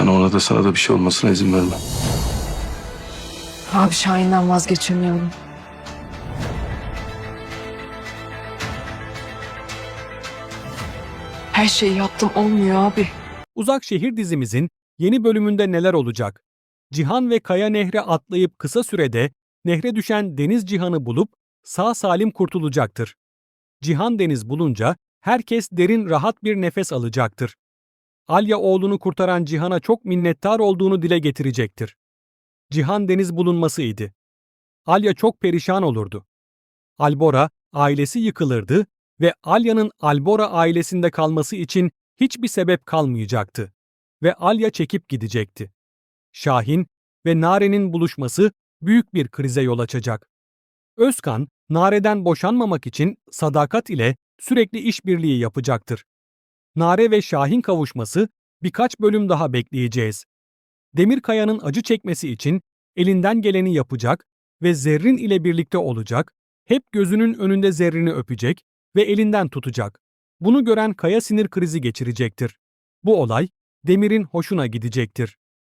Ben ona da sana da bir şey olmasına izin vermem. Abi Şahin'den vazgeçemiyorum. Her şeyi yaptım olmuyor abi. Uzak Şehir dizimizin yeni bölümünde neler olacak? Cihan ve Kaya Nehre atlayıp kısa sürede nehre düşen Deniz Cihan'ı bulup sağ salim kurtulacaktır. Cihan Deniz bulunca herkes derin rahat bir nefes alacaktır. Alya oğlunu kurtaran Cihan'a çok minnettar olduğunu dile getirecektir. Cihan Deniz bulunmasıydı. Alya çok perişan olurdu. Albora ailesi yıkılırdı ve Alya'nın Albora ailesinde kalması için hiçbir sebep kalmayacaktı ve Alya çekip gidecekti. Şahin ve Nare'nin buluşması büyük bir krize yol açacak. Özkan, Nare'den boşanmamak için sadakat ile sürekli işbirliği yapacaktır. Nare ve Şahin kavuşması birkaç bölüm daha bekleyeceğiz. Demirkaya'nın acı çekmesi için elinden geleni yapacak ve Zerrin ile birlikte olacak, hep gözünün önünde Zerrin'i öpecek ve elinden tutacak. Bunu gören Kaya sinir krizi geçirecektir. Bu olay Demir'in hoşuna gidecektir.